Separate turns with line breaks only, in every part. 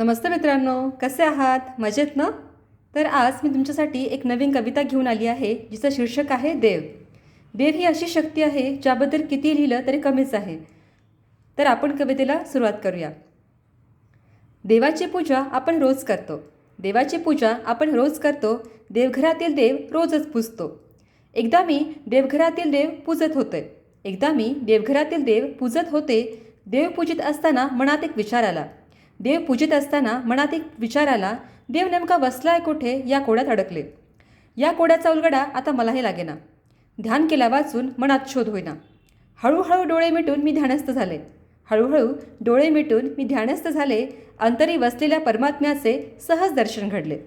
नमस्ते मित्रांनो कसे आहात? मजेत ना? तर आज मी तुमच्यासाठी एक नवीन कविता घेऊन आली आहे जिचं शीर्षक आहे देव. देव ही अशी शक्ती आहे ज्याबद्दल किती लिहिलं तरी कमीच आहे. तर आपण कवितेला सुरुवात करूया. देवाची पूजा आपण रोज करतो. देवाची पूजा आपण रोज करतो देवघरातील देव रोजच पूजतो. एकदा मी देवघरातील देव पूजत होते. एकदा मी देवघरातील देव पूजत होते देव पूजित असताना मनात एक विचार आला. देव पूजित असताना मनात एक विचार आला देव नेमका बसलाय कुठे? या कोड्यात अडकले. या कोड्याचा उलगडा आता मलाही लागेना. ध्यान केला वाचून मनात शोध होईना. हळूहळू डोळे मिटून मी ध्यानस्थ झाले. हळूहळू डोळे मिटून मी ध्यानस्थ झाले अंतरी वसलेल्या परमात्म्याचे सहज दर्शन घडले.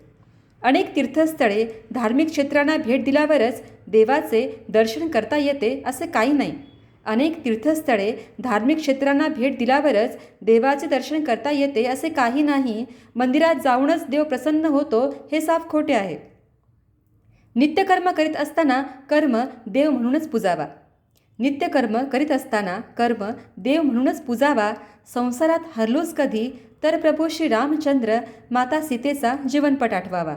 अनेक तीर्थस्थळे धार्मिक क्षेत्रांना भेट दिल्यावरच देवाचे दर्शन करता येते असे काही नाही. अनेक तीर्थस्थळे धार्मिक क्षेत्रांना भेट दिल्यावरच देवाचे दर्शन करता येते असे काही नाही. मंदिरात जाऊनच देव प्रसन्न होतो हे साफ खोटे आहे. नित्यकर्म करीत असताना कर्म देव म्हणूनच पूजावा. नित्यकर्म करीत असताना कर्म देव म्हणूनच पूजावा. संसारात हरलोच कधी तर प्रभू श्री रामचंद्र माता सीतेचा जीवनपट आठवावा.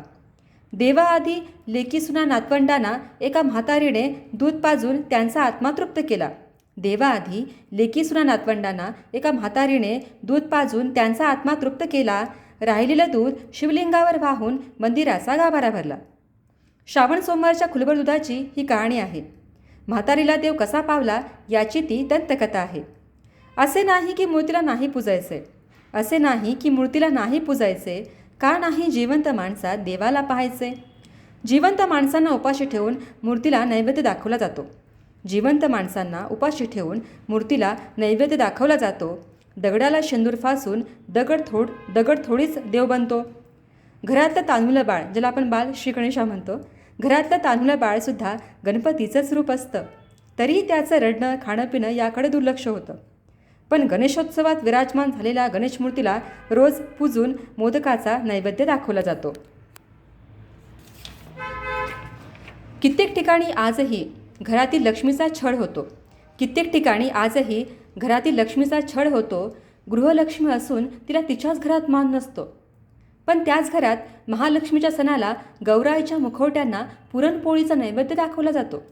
देवाआधी लेकीसुना नातवंडांना एका म्हातारीने दूध पाजून त्यांचा आत्मा तृप्त केला. देवाआधी लेकीसुना नातवंडांना एका म्हातारीने दूध पाजून त्यांचा आत्मा तृप्त केला. राहिलेलं दूध शिवलिंगावर वाहून मंदिराचा गाभारा भरला. श्रावण सोमवारच्या खुलबर दुधाची ही कहाणी आहे. म्हातारीला देव कसा पावला याची ती दंतकथा आहे. असे नाही की मूर्तीला नाही पूजायचे. असे नाही की मूर्तीला नाही पूजायचे. का नाही जिवंत माणसात देवाला पाहायचे? जिवंत माणसांना उपाशी ठेवून मूर्तीला नैवेद्य दाखवला जातो. जिवंत माणसांना उपाशी ठेवून मूर्तीला नैवेद्य दाखवला जातो. दगडाला शेंदूर फासून दगड थोड दगड थोडीच देव बनतो. घरातलं तांदूळ बाळ ज्याला आपण बाल श्री गणेशा म्हणतो घरातलं तांदूळ बाळसुद्धा गणपतीचंच रूप असतं. तरीही त्याचं रडणं खाणं पिणं याकडे दुर्लक्ष होतं. पण गणेशोत्सवात विराजमान झालेल्या गणेश मूर्तीला रोज पूजून मोदकाचा नैवेद्य दाखवला जातो. कित्येक ठिकाणी आजही घरातील लक्ष्मीचा छळ होतो. कित्येक ठिकाणी आजही घरातील लक्ष्मीचा छळ होतो. गृहलक्ष्मी असून तिला तिच्याच घरात मान नसतो. पण त्याच घरात महालक्ष्मीच्या सणाला गौराईच्या मुखवट्यांना पुरणपोळीचा नैवेद्य दाखवला जातो.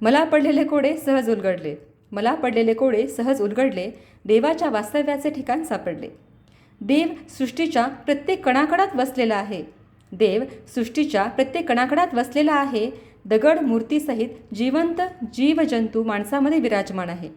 मला पडलेले कोडे सहज उलगडले. मला पडलेले कोडे सहज उलगडले. देवाच्या वास्तव्याचे ठिकाण सापडले. देव सृष्टीच्या प्रत्येक कणाकणात वसलेला आहे. देव सृष्टीच्या प्रत्येक कणाकणात वसलेला आहे. दगड मूर्तीसहित जिवंत जीवजंतू माणसामध्ये विराजमान आहे.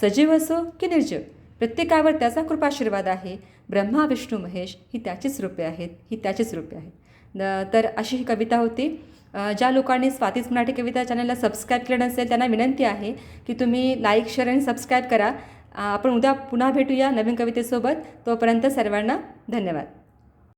सजीव असो की निर्जीव प्रत्येकावर त्याचा कृपाशीर्वाद आहे. ब्रह्मा विष्णू महेश ही त्याचीच रूपे आहेत ही त्याचीच रूपे आहेत. न- तर अशी ही कविता होती. ज्या लोकांनी स्वातीच मराठी कविता चॅनलला सबस्क्राईब केलं नसेल त्यांना विनंती आहे की तुम्ही लाईक शेअर आणि सबस्क्राईब करा. आपण उद्या पुन्हा भेटूया नवीन कवितेसोबत. तोपर्यंत सर्वांना धन्यवाद.